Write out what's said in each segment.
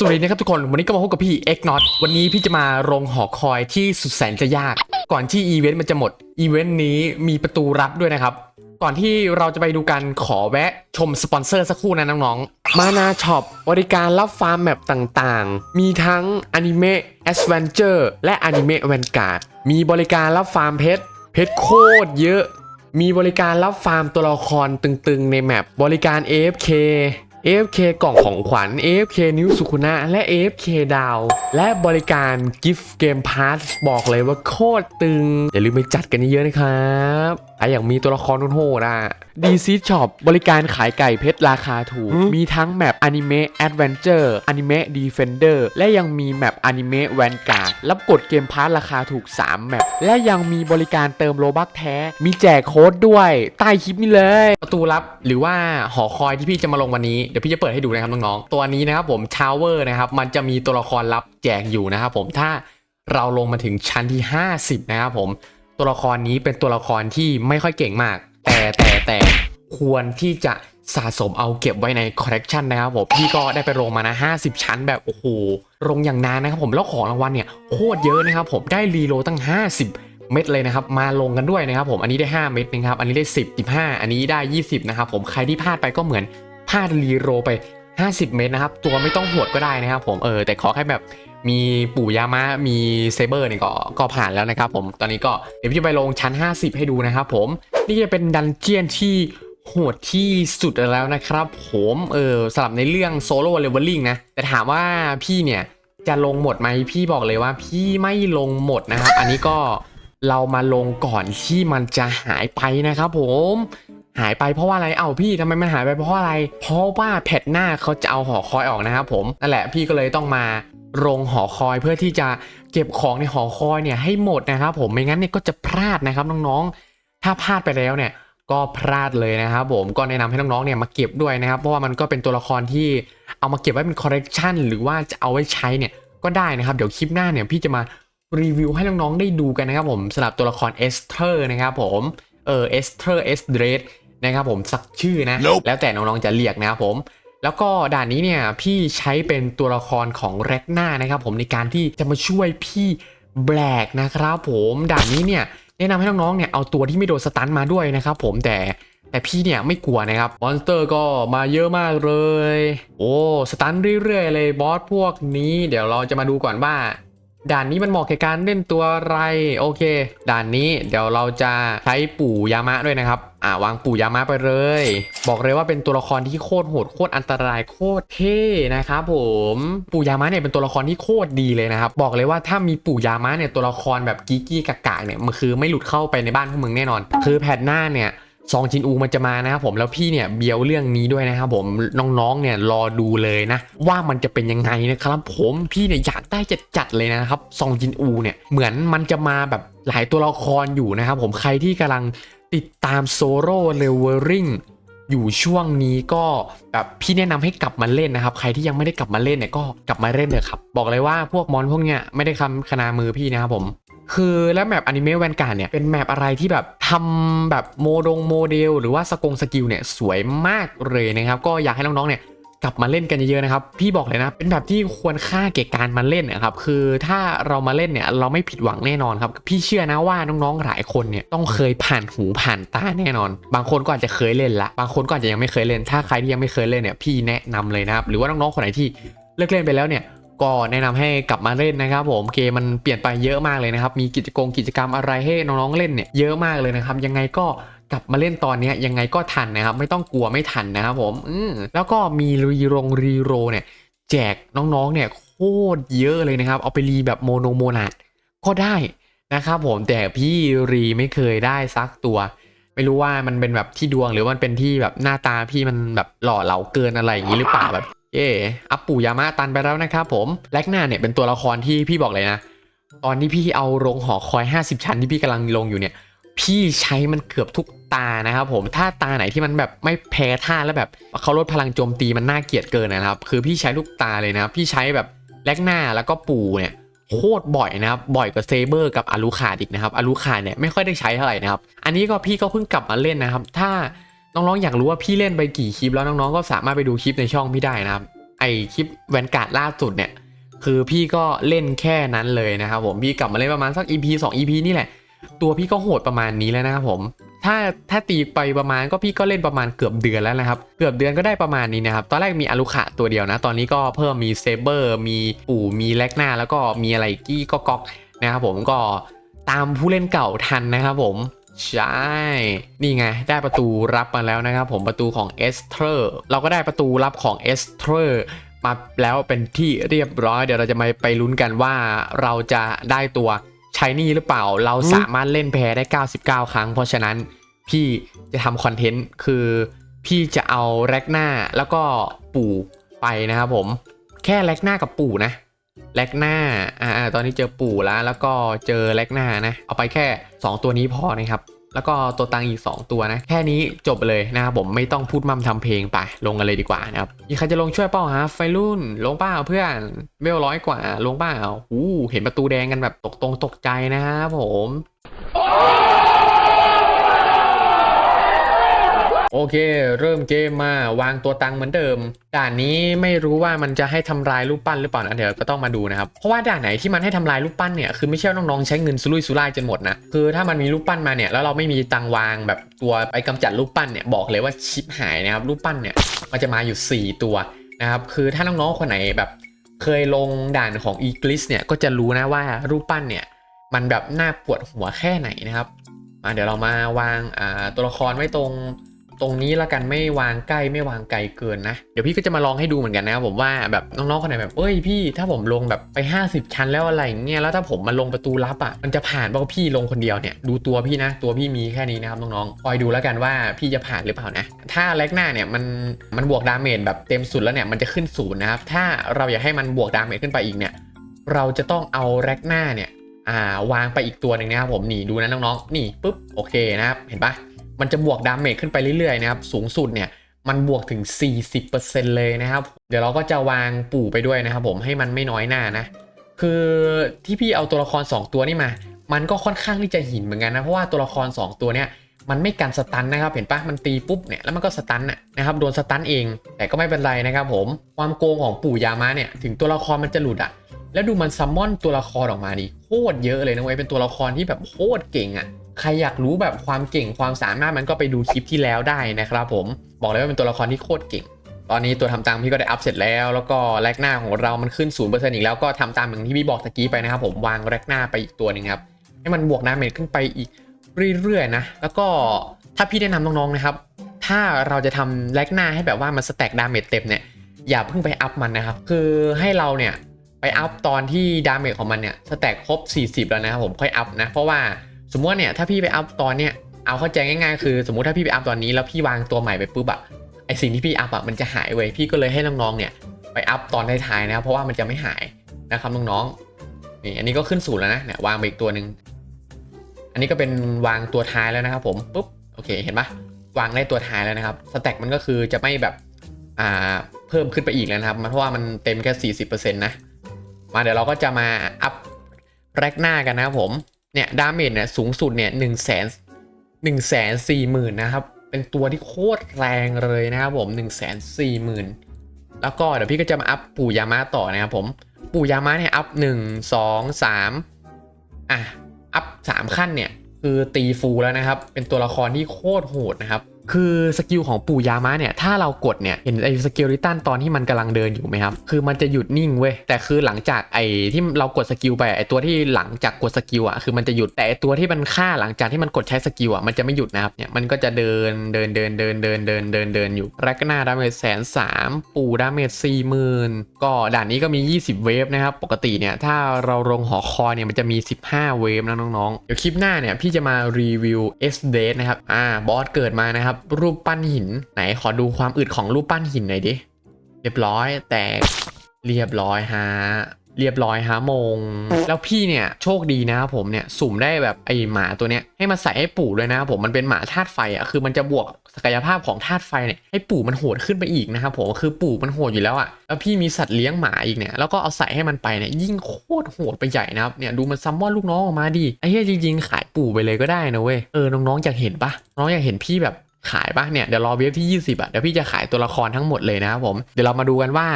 สวัสดีนะครับทุกคน วันนี้ก็มาพบกับพี่ X n o t วันนี้พี่จะมาลงหอคอยที่สุดแสนจะยาก ก่อนที่อีเวนต์มันจะหมด อีเวนต์นี้มีประตูรับด้วยนะครับ ก่อนที่เราจะไปดูกันขอแวะชมสปอนเซอร์สักครู่นะน้องๆ มานาช็อปบริการรับฟาร์มแมปต่างๆ มีทั้งอนิเมะแอสเวนเจอร์และอนิเมะแวนการ์ด มีบริการรับฟาร์มเพชร เพชรโคตรเยอะ มีบริการรับฟาร์มตัวละครตึงๆในแมป บริการ AFK AFK กล่องของขวัญ AFK นิ้วสุขุนะและ AFK ดาว และบริการ Gift Game Pass บอกเลยว่าโคตรตึง อย่าลืมไปจัดกันเยอะๆนะครับ ถ้าอย่างมีตัวละครโหดๆอะ DC Shop บริการขายไก่เพชรราคาถูก มีทั้งแมป Anime Adventure Anime Defender และยังมีแมป Anime Vanguard รับกดเกมพาร์ราคาถูก 3 แมปและยังมีบริการเติมโลบักแท้ มีแจกโค้ดด้วย ใต้คลิปนี้เลย ประตูลับหรือว่าหอคอยที่พี่จะมาลงวันนี้ เดี๋ยวพี่จะเปิดให้ดูนะครับน้องๆตัวนี้นะครับผมทาวเวอร์นะครับมันจะมีตัวละครลับแจกอยู่นะครับผมถ้าเราลงมาถึงชั้นที่ 50 นะครับผม ตัวละครนี้เป็นตัวละครที่ไม่ค่อยเก่งมาก แต่แต่แต่ควรที่จะสะสมเอาเก็บไว้ในคอลเลกชันนะครับผมพี่ก็ได้ไปลงมานะ 50 ชั้นแบบโอ้โหลงอย่างนานนะครับผมแล้วของรางวัลเนี่ยโคตรเยอะนะครับผมได้รีโลตั้ง 50เม็ดเลยนะครับมาลงกันด้วยนะครับผมอันนี้ได้ 5 เม็ดนะครับอันนี้ได้ 10 15 อันนี้ได้ 20 นะครับผมใครที่พลาดไปก็เหมือนพลาดรีโหลไป 50 เม็ดนะครับตัวไม่ต้องโหดก็ได้นะครับผมเออแต่ขอแค่แบบ มีปู่ยามะมีเซเบอร์เนี่ยก็ก็ผ่านแล้วนะครับผมตอนนี้ก็เดี๋ยวพี่จะไปลงชั้น 50 ให้ดูนะครับผมนี่จะเป็นดันเจียนที่โหดที่สุดแล้วนะครับ ผมเออสำหรับในเรื่องโซโล่เลเวลลิ่งนะแต่ถามว่าพี่เนี่ยจะลงหมดไหมพี่บอกเลยว่าพี่ไม่ลงหมดนะครับ อันนี้ก็เรามาลงก่อนที่มันจะหายไปนะครับผมหายไปเพราะว่าอะไรเอ้าพี่ทำไมมันหายไปเพราะอะไร เพราะว่าแพทหน้าเขาจะเอาหอคอยออกนะครับผมนั่นแหละพี่ก็เลยต้องมา ลงหอคอยเพื่อที่จะเก็บของในหอคอยเนี่ยให้หมดนะครับ ผมไม่งั้นเนี่ยก็จะพลาดนะครับน้องๆ ถ้าพลาดไปแล้วเนี่ยก็พลาดเลยนะครับผมก็แนะนำให้น้องๆเนี่ยมาเก็บด้วยนะครับ เพราะว่ามันก็เป็นตัวละครที่เอามาเก็บไว้เป็นคอลเลกชันหรือว่าจะเอาไว้ใช้เนี่ยก็ได้นะครับ เดี๋ยวคลิปหน้าเนี่ยพี่จะมารีวิวให้น้องๆได้ดูกันนะครับผมสำหรับตัวละครเอสเธอร์นะครับผมเออเอสเธอร์เอสเดรสนะครับผมสักชื่อนะ Nope แล้วแต่น้องๆจะเรียกนะครับผม แล้วก็ด่านนี้เนี่ยพี่ใช้เป็นตัวละครของแร็กหน้านะครับผมในการที่จะมาช่วยพี่แบลกนะครับผมด่านนี้เนี่ยแนะนำให้น้องๆเนี่ยเอาตัวที่ไม่โดนสตันมาด้วยนะครับผมแต่แต่พี่เนี่ยไม่กลัวนะครับมอนสเตอร์ก็มาเยอะมากเลย โอ้สตันเรื่อยๆเลยบอสพวกนี้ เดี๋ยวเราจะมาดูก่อนว่า ด่านนี้มันเหมาะแก่การเล่นตัวอะไรโอเค ด่านนี้เดี๋ยวเราจะใช้ปู่ยามะด้วยนะครับอ่าวางปู่ยามะไปเลย บอกเลยว่าเป็นตัวละครที่โคตรโหดโคตรอันตรายโคตรเท่นะครับผมปู่ยามะเนี่ยเป็นตัวละครที่โคตรดีเลยนะครับบอกเลยว่าถ้ามีปู่ยามะเนี่ยตัวละครแบบกิ๊กี้กากๆเนี่ยมันคือไม่หลุดเข้าไปในบ้านพวกมึงแน่นอน คือแพทหน้าเนี่ย ซองจินอูมันจะมานะครับผมแล้วพี่เนี่ยเบียวเรื่องนี้ด้วยนะครับผมน้องๆเนี่ยรอดูเลยนะ ว่ามันจะเป็นยังไงนะครับผมพี่เนี่ยอยากได้จะจัดเลยนะครับซองจินอูเนี่ยเหมือนมันจะมาแบบหลายตัวละครอยู่นะครับผมใครที่กำลังติดตามโซโล่เลเวอริงอยู่ช่วงนี้ก็แบบพี่แนะนำให้กลับมาเล่นนะครับ ใครที่ยังไม่ได้กลับมาเล่นเนี่ยก็กลับมาเล่นเลยครับ บอกเลยว่าพวกมอนพวกเนี้ยไม่ได้คำขนามือพี่นะครับผม คือแล้วแมปอนิเมะแวนการ์ดเนี่ยเป็นแมปอะไรที่แบบทำแบบโมดงโมเดล หรือว่าสกงสกิลเนี่ยสวยมากเลยนะครับก็อยากให้น้องๆเนี่ยกลับมาเล่นกันเยอะๆนะครับ พี่บอกเลยนะ เป็นแบบที่ควรค่าแก่การมาเล่นนะครับ คือถ้าเรามาเล่นเนี่ย เราไม่ผิดหวังแน่นอนครับ พี่เชื่อนะว่าน้องๆหลายคนเนี่ยต้องเคยผ่านหูผ่านตาแน่นอน บางคนก็อาจจะเคยเล่นละ บางคนก็อาจจะยังไม่เคยเล่น ถ้าใครที่ยังไม่เคยเล่นเนี่ย พี่แนะนำเลยนะครับ หรือว่าน้องๆคนไหนที่เลิกเล่นไปแล้วเนี่ย ก็แนะนำให้กลับมาเล่นนะครับผมเกมมันเปลี่ยนไปเยอะมากเลยนะครับมีกิจกรรมกิจกรรมอะไรให้น้องๆเล่นเนี่ยเยอะมากเลยนะครับยังไงก็กลับมาเล่นตอนนี้ยยังไงก็ทันนะครับ ไม่ต้องกลัวไม่ทันนะครับผมอืมแล้วก็มีรีโรงรีโรเนี่ย แจกน้องๆเนี่ยโคตรเยอะเลยนะครับ เอาไปรีแบบโมโนโมนาดก็ได้นะครับผมแต่พี่รีไม่เคยได้ซักตัว ไม่รู้ว่ามันเป็นแบบที่ดวงหรือมันเป็นที่แบบหน้าตาพี่มันแบบหล่อเหลาเกินอะไรอย่างนี้หรือเปล่าแบบ เย่อัปปู่ยามะตันไปแล้วนะครับผมแลกหน้าเนี่ยเป็นตัวละครที่พี่บอกเลยนะ ตอนที่พี่เอาลงหอคอย 50 ชั้นที่พี่กำลังลงอยู่เนี่ย พี่ใช้มันเกือบทุกตานะครับผมถ้าตาไหนที่มันแบบไม่แพ้ท่าแล้วแบบเขาลดพลังโจมตีมันน่าเกลียดเกินนะครับ คือพี่ใช้ทุกตาเลยนะครับพี่ใช้แบบแลกหน้าแล้วก็ปู่เนี่ยโคตรบ่อยนะครับ บ่อยกว่าเซเบอร์กับอารูคาดอีกนะครับอารูคาดเนี่ยไม่ค่อยได้ใช้เท่าไหร่นะครับ อันนี้ก็พี่ก็เพิ่งกลับมาเล่นนะครับ ถ้า น้องๆอยากรู้ว่าพี่เล่นไปกี่คลิปแล้วน้องๆก็สามารถไปดูคลิปในช่องพี่ได้นะครับ ไอคลิปแวนการ์ดล่าสุดเนี่ย คือพี่ก็เล่นแค่นั้นเลยนะครับผมพี่กลับมาเล่นประมาณสัก EP 2 EP นี่แหละ ตัวพี่ก็โหดประมาณนี้แล้วนะครับผมถ้าถ้าตีไปประมาณก็พี่ก็เล่นประมาณเกือบเดือนแล้วนะครับเกือบเดือนก็ได้ประมาณนี้นะครับตอนแรกมีอารุขะตัวเดียวนะ ตอนนี้ก็เพิ่มมีเซเบอร์มีปู่มีแลกหน้าแล้วก็มีอะไรกี้ก็ก๊อกนะครับผมก็ตามผู้เล่นเก่าทันนะครับผม ใช่ นี่ไง ได้ประตูรับมาแล้วนะครับผมประตูของเอสเทอร์เราก็ได้ประตูรับของเอสเทอร์มาแล้วเป็นที่เรียบร้อยเดี๋ยวเราจะมาไปลุ้นกันว่าเราจะได้ตัวชายนี่หรือเปล่า เราสามารถเล่นแพ้ได้ 99 ครั้ง เพราะฉะนั้นพี่จะทำคอนเทนต์คือพี่จะเอาแร็กหน้าแล้วก็ปู่ไปนะครับผม แค่แร็กหน้ากับปู่นะ แลกหน้าอ่าตอนนี้เจอปู่แล้วแล้วก็เจอแลกหน้านะ เอาไปแค่ 2 ตัวนี้พอนะครับ แล้วก็ตัวตังอีก 2 ตัวนะ แค่นี้จบเลยนะครับผมไม่ต้องพูดมั่มทำเพลงไปลงกันเลยดีกว่านะครับมีใครจะลงช่วยเป้าฮะไฟรุ่น ลงเป้าเพื่อนเวลร้อยกว่าลงเป้าอู้เห็นประตูแดงกันแบบตกตรงตกใจนะครับผม อเค เริ่มเกมมาวางตัวตังเหมือนเดิม ด่านนี้ไม่รู้ว่ามันจะให้ทำลายรูปปั้นหรือเปล่านะเดี๋ยวก็ต้องมาดูนะครับ เพราะว่าด่านไหนที่มันให้ทำลายรูปปั้นเนี่ยคือไม่ใช่าน้องๆใช้เงินสุรุ่ยสุร่ายจนหมดนะ คือถ้ามันมีรูปปั้นมาเนี่ยแล้วเราไม่มีตังวางแบบตัวไปกำจัดรูปปั้นเนี่ยบอกเลยว่าชิปหายนะครับรูปปั้นเนี่ยมันจะมาอยู่ 4 ตัวนะครับคือถ้าน้องๆคนไหนแบบเคยลงด่านของ e g l i s เนี่ยก็จะรู้นะว่ารูปปั้นเนี่ยมันแบบน่าปวดหัวแค่ไหนนะครับมาเดี๋ยวเรามาวางอ่าตัวละครไว้ตรง ตรงนี้ละกันไม่วางใกล้ไม่วางไกลเกินนะ เดี๋ยวพี่ก็จะมาลองให้ดูเหมือนกันนะครับผมว่าแบบน้องๆคนไหนแบบเอ้ยพี่ถ้าผมลงแบบไป 50 ชั้นแล้วอะไรอย่างเงี้ยแล้วถ้าผมมาลงประตูลับอะมันจะผ่านเพราะพี่ลงคนเดียวเนี่ยดูตัวพี่นะ ตัวพี่มีแค่นี้นะครับน้องๆคอยดูแล้วกันว่าพี่จะผ่านหรือเปล่านะ ถ้าแลกหน้าเนี่ยมันมันบวกดาเมจแบบเต็มสุดแล้วเนี่ยมันจะขึ้นศูนย์นะครับถ้าเราอยากให้มันบวกดาเมจขึ้นไปอีกเนี่ยเราจะต้องเอาแลกหน้าเนี่ยอ่าวางไปอีกตัวหนึ่งนะครับผมนี่ดูนะน้องๆนี่ปุ๊บโอเคนะครับเห็นปะ มันจะบวกดาเมจขึ้นไปเรื่อยๆนะครับสูงสุดเนี่ยมันบวกถึง 40%เลยนะครับ เดี๋ยวเราก็จะวางปู่ไปด้วยนะครับผมให้มันไม่น้อยหน้านะ คือที่พี่เอาตัวละคร 2 ตัวนี่มา มันก็ค่อนข้างที่จะหินเหมือนกันนะ เพราะว่าตัวละคร 2 ตัวเนี่ยมันไม่กันสตันนะครับ เห็นปะมันตีปุ๊บเนี่ยแล้วมันก็สตันนะนะครับโดนสตันเอง แต่ก็ไม่เป็นไรนะครับผมความโกงของปู่ยามะเนี่ยถึงตัวละครมันจะหลุดอะแล้วดูมันซัมมอนตัวละครออกมาดิโคตรเยอะเลยนะเว้ยเป็นตัวละครที่แบบโคตรเก่งอะ ใครอยากรู้แบบความเก่งความสามารถมันก็ไปดูคลิปที่แล้วได้นะครับผมบอกเลยว่าเป็นตัวละครที่โคตรเก่ง ตอนนี้ตัวทำตามพี่ก็ได้อัพเสร็จแล้ว แล้วก็แรกหน้าของเรามันขึ้น0%อีกแล้วก็ทำตามอย่างที่พี่บอกตะกี้ไปนะครับผมวางแรกหน้าไปอีกตัวหนึ่งครับให้มันบวกดาเมจขึ้นไปอีกเรื่อยๆนะแล้วก็ถ้าพี่แนะนำน้องๆนะครับถ้าเราจะทำแรกหน้าให้แบบว่ามันสแต็กดาเมจเต็มเนี่ยอย่าเพิ่งไปอัพมันนะครับ คือให้เราเนี่ยไปอัพตอนที่ดาเมจของมันเนี่ยสแต็กครบ 40 แล้วนะครับผมค่อยอัพนะ เพราะว่า สมมติเนี่ยถ้าพี่ไปอัพตอนเนี้ยเอาเข้าใจง่ายๆคือ สมมติถ้าพี่ไปอัพตอนนี้แล้วพี่วางตัวใหม่ไปปุ๊บอะไอสิ่งที่พี่อัพอะมันจะหายเว้ยพี่ก็เลยให้น้องๆเนี่ยไปอัพตอนท้ายๆนะครับเพราะว่ามันจะไม่หายนะครับน้องๆนี่อันนี้ก็ขึ้นศูนย์แล้วนะเนี่ยวางไปอีกตัวหนึ่งอันนี้ก็เป็นวางตัวท้ายแล้วนะครับผมปุ๊บโอเคเห็นปะวางได้ตัวท้ายแล้วนะครับสแต็กมันก็คือจะไม่แบบอ่าเพิ่มขึ้นไปอีกแล้วนะครับเพราะว่ามันเต็มแค่ 40%นะมาเดี๋ยวเราก็จะมาอัพแรกหน้ากันนะครับผม เนี่ยดาเมจเนี่ยสูงสุดเนี่ยหนึ่งแสนหนึ่งแสนสี่หมื่นนะครับ เป็นตัวที่โคตรแรงเลยนะครับผมหนึ่งแสนสี่หมื่นแล้วก็เดี๋ยวพี่ก็จะมาอัพปู่ยามะต่อนะครับผมปู่ยามะเนี่ยอัพหนึ่งสองสามอะอัพสามขั้นเนี่ยคือตีฟูลแล้วนะครับ เป็นตัวละครที่โคตรโหดนะครับ คือสกิลของปู่ยามะเนี่ยถ้าเรากดเนี่ยเห็นไอ้สกิลริตันตอนที่มันกำลังเดินอยู่ไหมครับคือมันจะหยุดนิ่งเว้ยแต่คือหลังจากไอ้ที่เรากดสกิลไปไอ้ตัวที่หลังจากกดสกิลอะคือมันจะหยุดแต่ไอ้ตัวที่มันฆ่าหลังจากที่มันกดใช้สกิลอะมันจะไม่หยุดนะครับเนี่ยมันก็จะเดินเดินเดินเดินเดินเดินเดินเดินอยู่แรกหน้าดาเมจแสนสามปู่ดาเมจสี่หมื่นก็ด่านนี้ก็มี 20 เวฟนะครับปกติเนี่ยถ้าเราลงหอคอยเนี่ยมันจะมี 15 เวฟนะน้องๆเดี๋ยวคลิปหน้าเนี่ยพี่จะมารีวิว S d a t นะครับอ่าบอสเกิดมานะครับรูปปั้นหิน ไหนขอดูความอึดของรูปปั้นหินหน่อยดิ เรียบร้อยแตกเรียบร้อยฮะเรียบร้อยฮะมง แล้วพี่เนี่ยโชคดีนะครับผมเนี่ยสุ่มได้แบบไอหมาตัวเนี้ยให้มาใส่ให้ปู่ด้วยนะครับผมมันเป็นหมาธาตุไฟอะคือมันจะบวกศักยภาพของธาตุไฟเนี่ยให้ปู่มันโหดขึ้นไปอีกนะครับผมคือปู่มันโหดอยู่แล้วอะแล้วพี่มีสัตว์เลี้ยงหมาอีกเนี่ยแล้วก็เอาใส่ให้มันไปเนี่ยยิ่งโคตรโหดไปใหญ่นะครับเนี่ยดูมันซัมมอนลูกน้องออกมาดิไอ้เหี้ยจริงๆขายปู่ไปเลยก็ได้นะเว้ยเออน้องๆอยากเห็นปะน้องอยากเห็นพี่แบบ ขายปะเนี่ยเดี๋ยวรอเวฟที่ 20อะเดี๋ยวพี่จะขายตัวละครทั้งหมดเลยนะครับผมเดี๋ยวเรามาดูกันว่า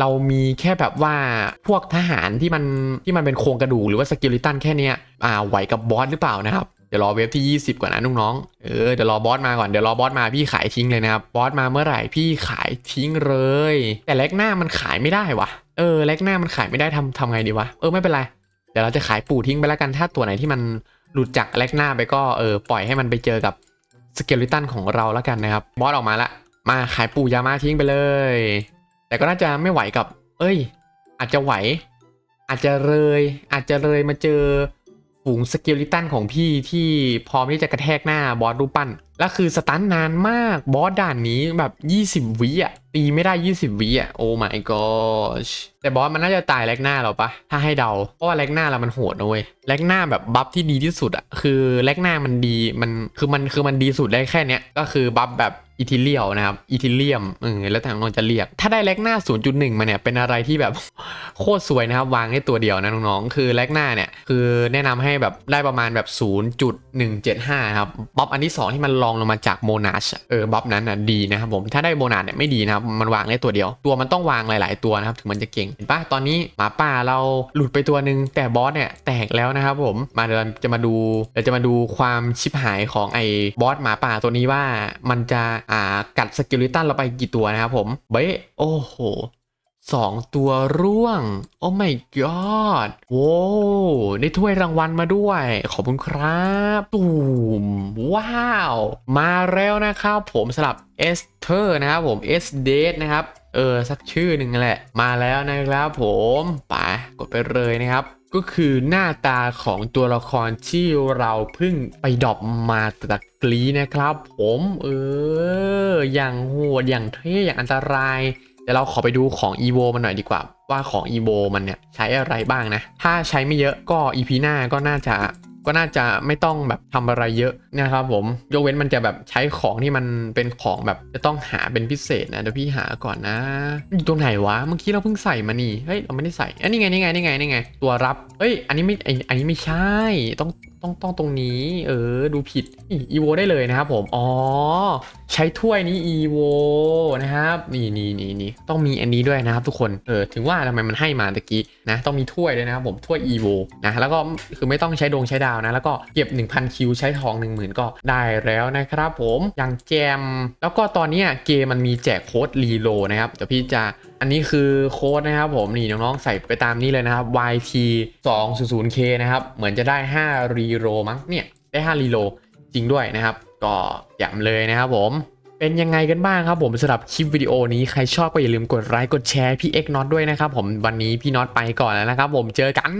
เรามีแค่แบบว่าพวกทหารที่มันที่มันเป็นโครงกระดูกหรือว่าสกิลิตันแค่เนี้ยอ่าไหวกับบอสหรือเปล่านะครับเดี๋ยวรอเวฟที่ 20 ก่อนนะน้องๆเออเดี๋ยวรอบอสมาก่อนเดี๋ยวรอบอสมาพี่ขายทิ้งเลยนะครับบอสมาเมื่อไหร่พี่ขายทิ้งเลย แต่แล็กหน้ามันขายไม่ได้วะเออแล็กหน้ามันขายไม่ได้ทำทำไงดีวะเออไม่เป็นไรเดี๋ยวเราจะขายปู่ทิ้งไปแล้วกันถ้าตัวไหนที่มันหลุดจากแล็กหน้าไปก็เออปล่อยให้มันไปเจอกับ สเกลิตันของเราแล้วกันนะครับบอสออกมาละมาขายปู่ยามาทิ้งไปเลย แต่ก็น่าจะไม่ไหวกับ เอ้ย อาจจะไหว อาจจะเลย อาจจะเลยมาเจอ ฝูงสเกลิตันของพี่ที่พร้อมที่จะกระแทกหน้าบอสรูปปั้น แล้วคือสตันนานมากบอสด่านนี้แบบ 20 วิอะ ตีไม่ได้ 20 วิอะ โอ้ my gosh แต่บอสมันน่าจะตายแลกหน้าเราปะถ้าให้เดา เพราะว่าแลกหน้าเรามันโหดนะเว้ยแลกหน้าแบบบัฟที่ดีที่สุดอะ คือแลกหน้ามันดีมันคือมันคือมันดีสุดได้แค่เนี้ยก็คือบัฟแบบ อีทิเลียวนะครับอีทิเลียมเออแล้วแต่น้องจะเรียก ถ้าได้แลกหน้า 0.1 มาเนี่ยเป็นอะไรที่แบบโคตรสวยนะครับ วางได้ตัวเดียวนะน้องๆ คือแลกหน้าเนี่ย คือแนะนำให้แบบได้ประมาณแบบ 0.175 ครับบ๊อบอันที่ 2 ที่มันลองลงมาจากโมนาชเออบ๊อบนั้นน่ะดีนะครับผม ถ้าได้โมนาชเนี่ยไม่ดีนะครับ มันวางได้ตัวเดียว ตัวมันต้องวางหลาย ๆ ตัวนะครับ ถึงมันจะเก่งเห็นปะตอนนี้หมาป่าเราหลุดไปตัวหนึ่งแต่บอสเนี่ยแตกแล้วนะครับผมมาเดี๋ยวจะมาดูเดี๋ยวจะมาดูความชิบหายของไอ้บอสหมาป่าตัวนี้ว่ามันจะอ่ากัดสกิลิตันเราไปกี่ตัวนะครับผมเบ้โอ้โหสองตัวร่วง โอ้ my god โว้วได้ถ้วยรางวัลมาด้วย ขอบคุณครับตูมว้าว มาแล้วนะครับผมสำหรับเอสเธอร์นะครับผมเอสเดนะครับ เออ สักชื่อหนึ่งแหละ มาแล้วนะครับผม ไป กดไปเลยนะครับ ก็คือหน้าตาของตัวละครที่เราเพิ่งไปดอบมาตะกลีนะครับ ผมเออ อย่างโหดอย่างเท่อย่างอันตรายเดี๋ยวเราขอไปดูของอีโวมันหน่อยดีกว่า ว่าของอีโวมันเนี่ยใช้อะไรบ้างนะ ถ้าใช้ไม่เยอะก็อีพีหน้าก็น่าจะ ก็น่าจะไม่ต้องแบบทำอะไรเยอะนะครับผมยกเว้นมันจะแบบใช้ของที่มันเป็นของแบบจะต้องหาเป็นพิเศษนะเดี๋ยวพี่หาก่อนนะอยู่ตรงไหนวะเมื่อกี้เราเพิ่งใส่มานี่เฮ้ยเราไม่ได้ใส่อันนี้ไงนี่ไงนี่ไงนี่ไง ตัวรับเฮ้ยอันนี้ไม่ไออันนี้ไม่ใช่ต้องต้องต้องตรงนี้ เออ ดูผิดนี่ EVO ได้เลยนะครับผม อ๋อ ใช้ถ้วยนี้ EVO นะครับ นี่นี่นี่นี่ต้องมีอันนี้ด้วยนะครับทุกคน เออ ถึงว่าทำไมมันให้มาตะกี้นะต้องมีถ้วยด้วยนะครับผมถ้วย EVO นะแล้วก็คือไม่ต้องใช้ดวงใช้ดาวนะ แล้วก็เก็บ 1,000 คิวใช้ทอง 10,000 ก็ได้แล้วนะครับผมอย่างแจม แล้วก็ตอนนี้เกมมันมีแจกโค้ดรีโลนะครับเดี๋ยวพี่จะอันนี้คือโค้ดนะครับผมนี่น้องๆใส่ไปตามนี้เลยนะครับ YT 2 0 0 K นะครับเหมือนจะได้5รีโลมั้งเนี่ยได้5รีโลจริงด้วยนะครับ ก็ย้ำเลยนะครับผม เป็นยังไงกันบ้างครับผมสำหรับคลิปวิดีโอนี้ใครชอบก็อย่าลืมกดไลค์กดแชร์พี่เอ็กน็อตด้วยนะครับผมวันนี้พี่น็อตไปก่อนแล้วนะครับผมเจอกัน